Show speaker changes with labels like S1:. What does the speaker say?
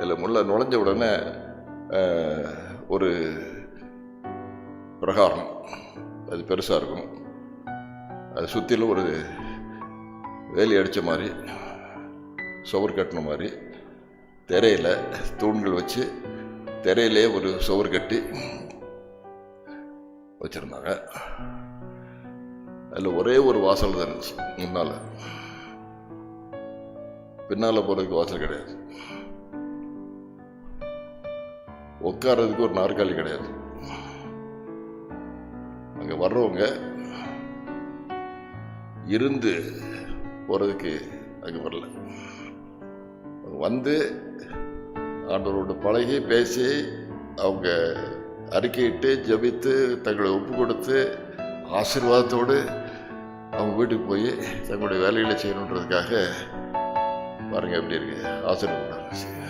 S1: அதில் முள்ள நுழைஞ்ச உடனே ஒரு பிரகாரம். அது பெருசாக இருக்கும். அது சுற்றிலும் ஒரு வேலி அடித்த மாதிரி சுவர் கட்டின மாதிரி திரையில் தூண்கள் வச்சு திரையிலே ஒரு சுவர் கட்டி வச்சுருந்தாங்க. அதில் ஒரே ஒரு வாசல் தான் இருந்துச்சு முன்னால். பின்னால் போகிறதுக்கு வாசல் கிடையாது. உட்கார்றதுக்கு ஒரு நாற்காலி கிடையாது. அங்கே வர்றவங்க இருந்து போகிறதுக்கு அங்கே வரல. வந்து ஆண்டவரோட பழகி பேசி அவங்க அறிக்கையிட்டு ஜெபித்து தங்களை ஒப்பு கொடுத்து ஆசீர்வாதத்தோடு அவங்க வீட்டுக்கு போய் தங்களுடைய வேலைகளை செய்யணுன்றதுக்காக பாருங்க எப்படி இருக்கு. ஆசீர்வாதம்